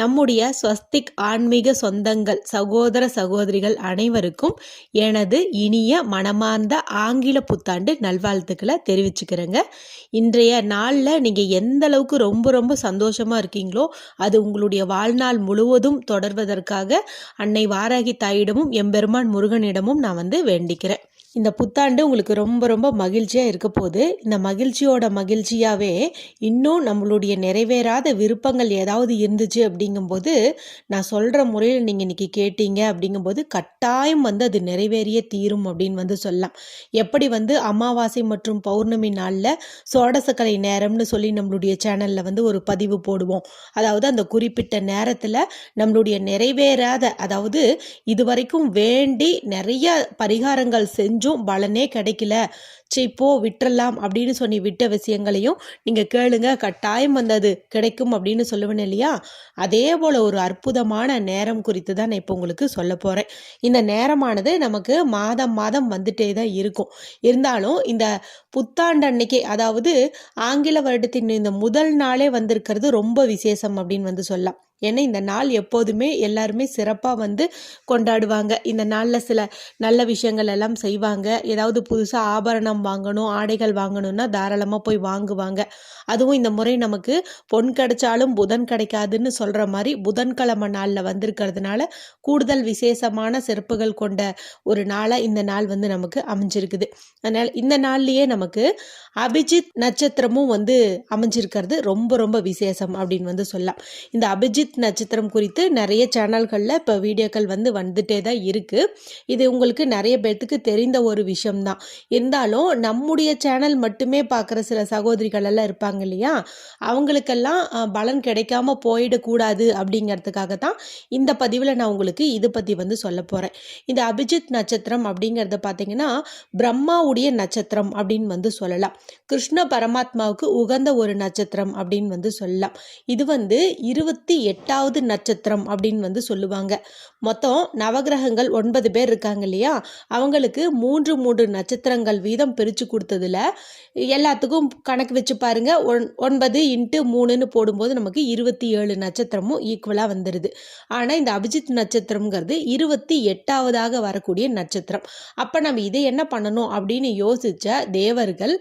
நம்முடைய ஸ்வஸ்திக் ஆன்மீக சொந்தங்கள் சகோதர சகோதரிகள் அனைவருக்கும் எனது இனிய மனமார்ந்த ஆங்கில புத்தாண்டு நல்வாழ்த்துக்களை தெரிவிச்சுக்கிறேங்க. இன்றைய நாளில் நீங்கள் எந்த அளவுக்கு ரொம்ப ரொம்ப சந்தோஷமாக இருக்கீங்களோ அது உங்களுடைய வாழ்நாள் முழுவதும் தொடர்வதற்காக அன்னை வாராகி தாயிடமும் எம்பெருமான் முருகனிடமும் நான் வந்து வேண்டிக்கிறேன். இந்த புத்தாண்டு உங்களுக்கு ரொம்ப ரொம்ப மகிழ்ச்சியாக இருக்க போகுது. இந்த மகிழ்ச்சியோட மகிழ்ச்சியாகவே இன்னும் நம்மளுடைய நிறைவேறாத விருப்பங்கள் ஏதாவது இருந்துச்சு அப்படிங்கும்போது நான் சொல்கிற முறையில் நீங்கள் இன்றைக்கி கேட்டீங்க அப்படிங்கும்போது கட்டாயம் வந்து அது நிறைவேறிய தீரும் அப்படின்னு வந்து சொல்லலாம். எப்படி வந்து அமாவாசை மற்றும் பௌர்ணமி நாளில் சோடசக்கலை நேரம்னு சொல்லி நம்மளுடைய சேனலில் வந்து ஒரு பதிவு போடுவோம். அதாவது அந்த குறிப்பிட்ட நேரத்தில் நம்மளுடைய நிறைவேறாத அதாவது இதுவரைக்கும் வேண்டி நிறைய பரிகாரங்கள் செஞ்சும் பலனே கிடைக்கல. சரி போ விட்டுறலாம் அப்படின்னு சொல்லி விட்ட விஷயங்களையும் நீங்கள் கேளுங்க. கட்டாயம் வந்தது கிடைக்கும் அப்படின்னு சொல்லுவேன் இல்லையா? அதே போல் ஒரு அற்புதமான நேரம் குறித்து தான் நான் இப்போ உங்களுக்கு சொல்ல போகிறேன் இந்த நேரமானது நமக்கு மாதம் மாதம் வந்துட்டே தான் இருக்கும். இருந்தாலும் இந்த புத்தாண்டு அன்னைக்கு அதாவது ஆங்கில வருடத்தின் இந்த முதல் நாளே வந்திருக்கிறது ரொம்ப விசேஷம் அப்படின்னு வந்து சொல்லலாம். ஏன்னா இந்த நாள் எப்போதுமே எல்லாருமே சிறப்பாக வந்து கொண்டாடுவாங்க. இந்த நாளில் சில நல்ல விஷயங்கள் எல்லாம் செய்வாங்க. ஏதாவது புதுசாக ஆபரணம் வாங்கணும் ஆடைகள் வாங்கணும்னா தாராளமாக போய் வாங்குவாங்க. அதுவும் இந்த முறை நமக்கு பொன் கிடைச்சாலும் புதன் கிடைக்காதுன்னு சொல்கிற மாதிரி புதன்கிழமை நாளில் வந்திருக்கிறதுனால கூடுதல் விசேஷமான சிறப்புகள் கொண்ட ஒரு நாளாக இந்த நாள் வந்து நமக்கு அமைஞ்சிருக்குது. அதனால் இந்த நாள்லேயே நமக்கு அபிஜித் நட்சத்திரமும் வந்து அமைஞ்சிருக்கிறது. ரொம்ப ரொம்ப விசேஷம் அப்படின்னு வந்து சொல்லலாம். இந்த அபிஜித் நட்சத்திரம் குறித்து நிறைய சேனல்களில் இப்போ வீடியோக்கள் வந்து வந்துட்டே தான் இருக்குது இது உங்களுக்கு நிறைய பேர்த்துக்கு தெரிந்த ஒரு விஷயம்தான். இருந்தாலும் நம்முடைய சேனல் மட்டுமே பார்க்குற சில சகோதரிகள் எல்லாம் இருப்பாங்க இல்லையா? அவங்களுக்கெல்லாம் பலன் கிடைக்காம போயிடக்கூடாது அப்படிங்கிறதுக்காக தான் இந்த பதிவில் நான் உங்களுக்கு இது பற்றி வந்து சொல்ல போகிறேன் இந்த அபிஜித் நட்சத்திரம் அப்படிங்கிறத பார்த்தீங்கன்னா பிரம்மாவுடைய நட்சத்திரம் அப்படின்னு வந்து சொல்லலாம். கிருஷ்ண பரமாத்மாவுக்கு உகந்த ஒரு நட்சத்திரம் அப்படின்னு வந்து சொல்லலாம். இது வந்து இருபத்தி எட்டாவது நட்சத்திரம் அப்படின்னு வந்து சொல்லுவாங்க. மொத்தம் நவகிரகங்கள் ஒன்பது பேர் இருக்காங்க இல்லையா? அவங்களுக்கு மூன்று மூன்று நட்சத்திரங்கள் வீதம் பிரித்து கொடுத்ததுல. எல்லாத்துக்கும் கணக்கு வச்சு பாருங்கள் ஒன் ஒன்பது இன்ட்டு மூணுன்னு போடும்போது நமக்கு இருபத்தி ஏழு நட்சத்திரமும் ஈக்குவலாக வந்துடுது ஆனால் இந்த அபிஜித் நட்சத்திரம்ங்கிறது இருபத்தி எட்டாவதாக வரக்கூடிய நட்சத்திரம். அப்போ நம்ம இதை என்ன பண்ணணும் அப்படின்னு யோசித்த தேவர்கள்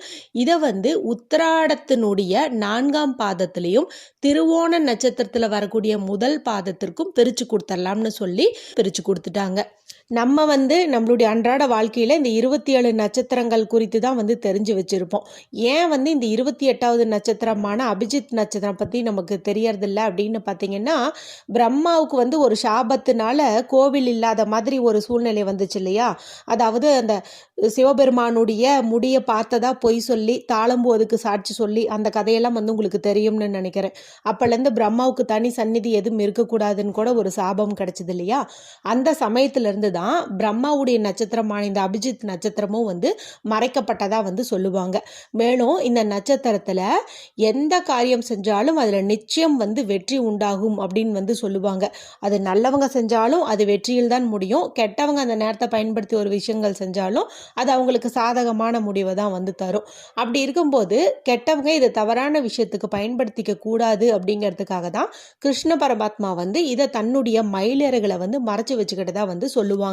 இதை வந்து உத்திராடத்தினுடைய நான்காம் பாதத்திலையும் திருவோண நட்சத்திரத்தில் வரக்கூடிய முதல் பாதத்திற்கும் பிரித்து கொடுத்துடலாம்னு சொல்லி பிரித்து கொடுத்துட்டாங்க. நம்ம வந்து நம்மளுடைய அன்றாட வாழ்க்கையில் இந்த இருபத்தி ஏழு நட்சத்திரங்கள் குறித்து தான் வந்து தெரிஞ்சு வச்சுருப்போம். ஏன் வந்து இந்த இருபத்தி எட்டாவது நட்சத்திரமான அபிஜித் நட்சத்திரம் பற்றி நமக்கு தெரியறதில்ல அப்படின்னு பார்த்தீங்கன்னா பிரம்மாவுக்கு வந்து ஒரு சாபத்தினால கோவில் இல்லாத மாதிரி ஒரு சூழ்நிலை வந்துச்சு இல்லையா? அதாவது அந்த சிவபெருமானுடைய முடியை பார்த்ததா பொய் சொல்லி தாளம்பு அதுக்கு சாட்சி சொல்லி அந்த கதையெல்லாம் வந்து உங்களுக்கு தெரியும்னு நினைக்கிறேன். அப்போலேருந்து பிரம்மாவுக்கு தனி சந்நிதி எதுவும் இருக்கக்கூடாதுன்னு கூட ஒரு சாபம் கிடச்சிது இல்லையா? அந்த சமயத்திலேருந்து தான் பிரம்மாவுடைய நட்சத்திரமான இந்த அபிஜித் நட்சத்திரமும் வந்து மறைக்கப்பட்டதாக வந்து சொல்லுவாங்க. மேலும் இந்த நட்சத்திரத்தில் எந்த காரியம் செஞ்சாலும் அதில் நிச்சயம் வந்து வெற்றி உண்டாகும் அப்படின்னு வந்து சொல்லுவாங்க. அது நல்லவங்க செஞ்சாலும் அது வெற்றியில் தான் முடியும். கெட்டவங்க அந்த நேரத்தை பயன்படுத்தி ஒரு விஷயங்கள் செஞ்சாலும் அது அவங்களுக்கு சாதகமான முடிவை தான் வந்து தரும். அப்படி இருக்கும்போது கெட்டவங்க இதை தவறான விஷயத்துக்கு பயன்படுத்திக்க கூடாது அப்படிங்கிறதுக்காக தான் கிருஷ்ண பரமாத்மா வந்து இதை தன்னுடைய மயிலேறுகளை வந்து மறைச்சு வச்சுக்கிட்டதா வந்து சொல்லுவாங்க.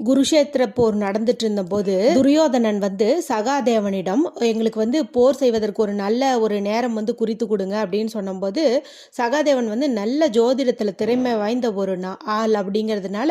குருஷேத்திர போர் நடந்துட்டு இருந்தபோது துரியோதனன் வந்து சகாதேவனிடம் எங்களுக்கு வந்து போர் செய்வதற்கு ஒரு நல்ல ஒரு நேரம் வந்து குறித்து கொடுங்க அப்படின்னு சொன்னபோது சகாதேவன் வந்து நல்ல ஜோதிடத்தில் திறமை வாய்ந்த ஒரு நா- ஆள் அப்படிங்கிறதுனால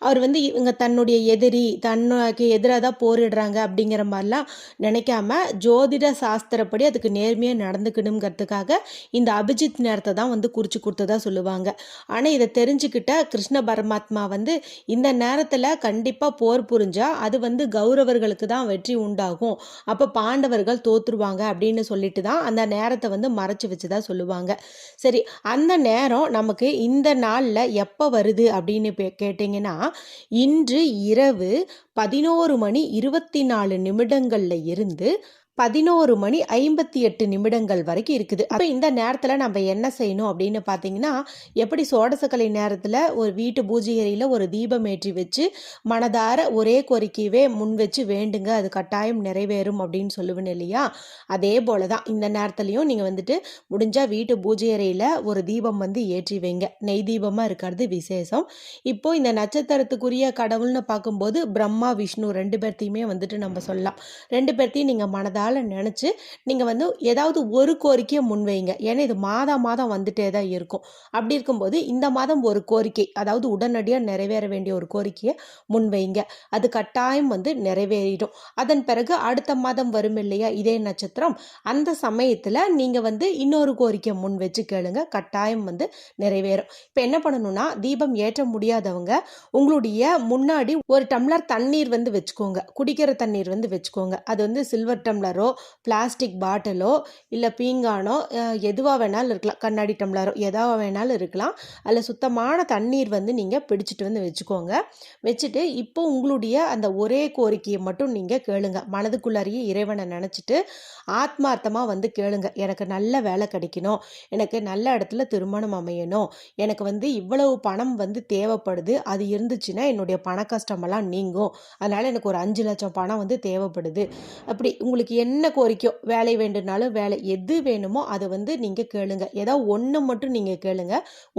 அவர் வந்து இவங்க தன்னுடைய எதிரி தன்னுக்கு எதிராக தான் போரிடுறாங்க அப்படிங்கிற மாதிரிலாம் நினைக்காம ஜோதிட சாஸ்திரப்படி அதுக்கு நேர்மையாக நடந்துக்கணுங்கிறதுக்காக இந்த அபிஜித் நேரத்தை தான் வந்து குறித்து கொடுத்ததா சொல்லுவாங்க. ஆனால் இதை தெரிஞ்சுக்கிட்ட கிருஷ்ண பரமாத்மா வந்து இந்த நேரத்தை நேரத்தில் கண்டிப்பாக போர் புரிஞ்சால் அது வந்து கௌரவர்களுக்கு தான் வெற்றி உண்டாகும். அப்போ பாண்டவர்கள் தோற்றுருவாங்க அப்படின்னு சொல்லிட்டு தான் அந்த நேரத்தை வந்து மறைச்சி வச்சு தான் சொல்லுவாங்க. சரி அந்த நேரம் நமக்கு இந்த நாளில் எப்போ வருது அப்படின்னு பே- கேட்டிங்கன்னா இன்று இரவு பதினோரு மணி இருபத்தி நாலு நிமிடங்களில் இருந்து பதினோரு மணி ஐம்பத்தி எட்டு நிமிடங்கள் வரைக்கும் இருக்குது. அப்போ இந்த நேரத்தில் நம்ம என்ன செய்யணும் அப்படின்னு பார்த்தீங்கன்னா எப்படி சோடசக்கலை நேரத்தில் ஒரு வீட்டு பூஜை அறையில் ஒரு தீபம் ஏற்றி வச்சு மனதார ஒரே கோரிக்கையவே முன் வச்சு வேண்டுங்க அது கட்டாயம் நிறைவேறும் அப்படின்னு சொல்லுவேன் இல்லையா? அதே போல தான் இந்த நேரத்துலையும் நீங்கள் வந்துட்டு முடிஞ்சால் வீட்டு பூஜை அறையில் ஒரு தீபம் வந்து ஏற்றி வைங்க. நெய் தீபமாக இருக்கிறது விசேஷம். இப்போ இந்த நட்சத்திரத்துக்குரிய கடவுள்னு பார்க்கும்போது பிரம்மா விஷ்ணு ரெண்டு பேர்த்தையுமே வந்துட்டு நம்ம சொல்லலாம். ரெண்டு பேர்த்தையும் நீங்கள் மனதார மனதால் நினச்சி நீங்கள் வந்து ஏதாவது ஒரு கோரிக்கையை முன்வைங்க. ஏன்னா இது மாதம் மாதம் வந்துட்டே தான் இருக்கும். அப்படி இருக்கும்போது இந்த மாதம் ஒரு கோரிக்கை அதாவது உடனடியாக நிறைவேற வேண்டிய ஒரு கோரிக்கையை முன்வைங்க. அது கட்டாயம் வந்து நிறைவேறிடும். அதன் பிறகு அடுத்த மாதம் வரும் இல்லையா? இதே நட்சத்திரம். அந்த சமயத்தில் நீங்கள் வந்து இன்னொரு கோரிக்கையை முன் வச்சு கேளுங்க. கட்டாயம் வந்து நிறைவேறும். இப்போ என்ன பண்ணணும்னா தீபம் ஏற்ற முடியாதவங்க உங்களுடைய முன்னாடி ஒரு டம்ளர் தண்ணீர் வந்து வச்சுக்கோங்க. குடிக்கிற தண்ணீர் வந்து வச்சுக்கோங்க. அது வந்து சில்வர் டம்ளர் டம்ளரோ பிளாஸ்டிக் பாட்டிலோ இல்லை பீங்கானோ எதுவாக வேணாலும் இருக்கலாம். கண்ணாடி டம்ளரோ எதாக வேணாலும் இருக்கலாம். அதில் சுத்தமான தண்ணீர் வந்து நீங்கள் பிடிச்சிட்டு வந்து வச்சுக்கோங்க. வச்சுட்டு இப்போ உங்களுடைய அந்த ஒரே கோரிக்கையை மட்டும் நீங்கள் கேளுங்க. மனதுக்குள்ளாரியே இறைவனை நினச்சிட்டு ஆத்மார்த்தமாக வந்து கேளுங்க. எனக்கு நல்ல வேலை கிடைக்கணும். எனக்கு நல்ல இடத்துல திருமணம் அமையணும். எனக்கு வந்து இவ்வளவு பணம் வந்து தேவைப்படுது. அது இருந்துச்சுன்னா என்னுடைய பண கஷ்டமெல்லாம் நீங்கும். அதனால் எனக்கு ஒரு அஞ்சு லட்சம் பணம் வந்து தேவைப்படுது. அப்படி உங்களுக்கு என்ன கோரிக்கையோ வேலை வேண்டுனாலும் வேலை. எது வேணுமோ அதை வந்து நீங்கள் கேளுங்க. ஏதோ ஒன்று மட்டும் நீங்கள் கேளுங்க.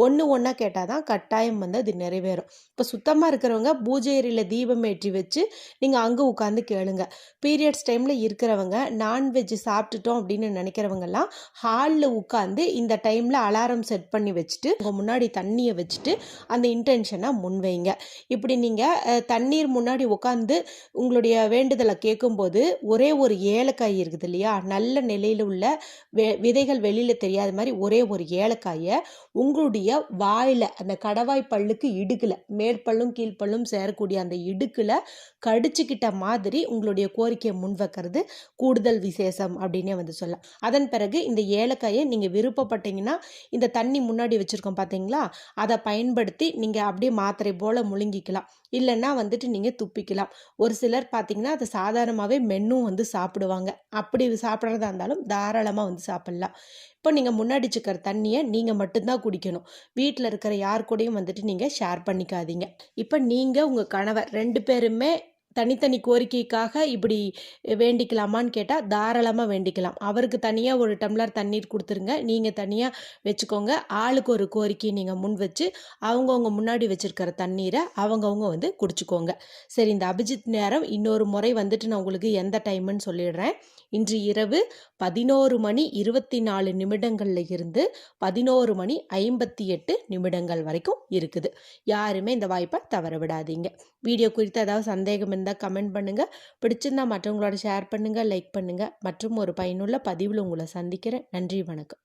ஒன்று ஒன்றா கேட்டால் தான் கட்டாயம் வந்து அது நிறைவேறும். இப்போ சுத்தமாக இருக்கிறவங்க பூஜை தீபம் ஏற்றி வச்சு நீங்கள் அங்கே உட்காந்து கேளுங்க. பீரியட்ஸ் டைமில் இருக்கிறவங்க நான்வெஜ் சாப்பிட்டுட்டோம் அப்படின்னு நினைக்கிறவங்கெல்லாம் ஹாலில் உட்காந்து இந்த டைமில் அலாரம் செட் பண்ணி வச்சுட்டு உங்கள் முன்னாடி தண்ணியை வச்சுட்டு அந்த இன்டென்ஷனை முன்வைங்க. இப்படி நீங்கள் தண்ணீர் முன்னாடி உட்காந்து உங்களுடைய வேண்டுதலை கேட்கும்போது ஒரே ஒரு ஏழை ஏலக்காய் இருக்குது இல்லையா? நல்ல நிலையில் உள்ள வெ விதைகள் வெளியில் தெரியாத மாதிரி ஒரே ஒரு ஏலக்காயை உங்களுடைய வாயில் அந்த கடவாய் பல்லுக்கு இடுக்கில் மேற்பல்லும் கீழ்ப்பல்லும் சேரக்கூடிய அந்த இடுக்கில் கடிச்சுக்கிட்ட மாதிரி உங்களுடைய கோரிக்கையை முன்வைக்கிறது. கூடுதல் விசேஷம் அப்படின்னே வந்து சொல்லலாம். அதன் பிறகு இந்த ஏலக்காயை நீங்கள் விருப்பப்பட்டீங்கன்னா இந்த தண்ணி முன்னாடி வச்சுருக்கோம் பார்த்தீங்களா அதை பயன்படுத்தி நீங்கள் அப்படியே மாத்திரை போல் முழுங்கிக்கலாம். இல்லைன்னா வந்துட்டு நீங்கள் துப்பிக்கலாம். ஒரு சிலர் பார்த்தீங்கன்னா அதை சாதாரணமாகவே மென்னும் வந்து சாப்பிடுவாங்க. அப்படி சாப்பிட்றதா இருந்தாலும் தாராளமாக வந்து சாப்பிட்லாம். இப்போ நீங்கள் முன்னாடி சிக்கிற தண்ணியை நீங்கள் மட்டும்தான் குடிக்கணும். வீட்டில் இருக்கிற யார் கூடயும் வந்துட்டு நீங்கள் ஷேர் பண்ணிக்காதீங்க. இப்போ நீங்கள் உங்கள் கணவர் ரெண்டு பேருமே தனித்தனி கோரிக்கைக்காக இப்படி வேண்டிக்கலாமான்னு கேட்டால் தாராளமாக வேண்டிக்கலாம். அவருக்கு தனியாக ஒரு டம்ளர் தண்ணீர் கொடுத்துருங்க. நீங்கள் தனியாக வச்சுக்கோங்க. ஆளுக்கு ஒரு கோரிக்கையை நீங்கள் முன் வச்சு அவங்கவுங்க முன்னாடி வச்சுருக்கிற தண்ணீரை அவங்கவுங்க வந்து குடிச்சுக்கோங்க. சரி இந்த அபிஜித் நேரம் இன்னொரு முறை வந்துட்டு நான் உங்களுக்கு எந்த டைமுன்னு சொல்லிடுறேன். இன்று இரவு பதினோரு மணி இருபத்தி நாலு நிமிடங்களில் இருந்து பதினோரு மணி ஐம்பத்தி எட்டு நிமிடங்கள் வரைக்கும் இருக்குது. யாருமே இந்த வாய்ப்பை தவற விடாதீங்க. வீடியோ குறித்து ஏதாவது சந்தேகம் இருந்தால் கமெண்ட் பண்ணுங்கள் பிடிச்சிருந்தா மற்றவங்களோட ஷேர் பண்ணுங்கள் லைக் பண்ணுங்கள் மற்றும் ஒரு பயனுள்ள பதிவில் உங்களை சந்திக்கிறேன். நன்றி வணக்கம்.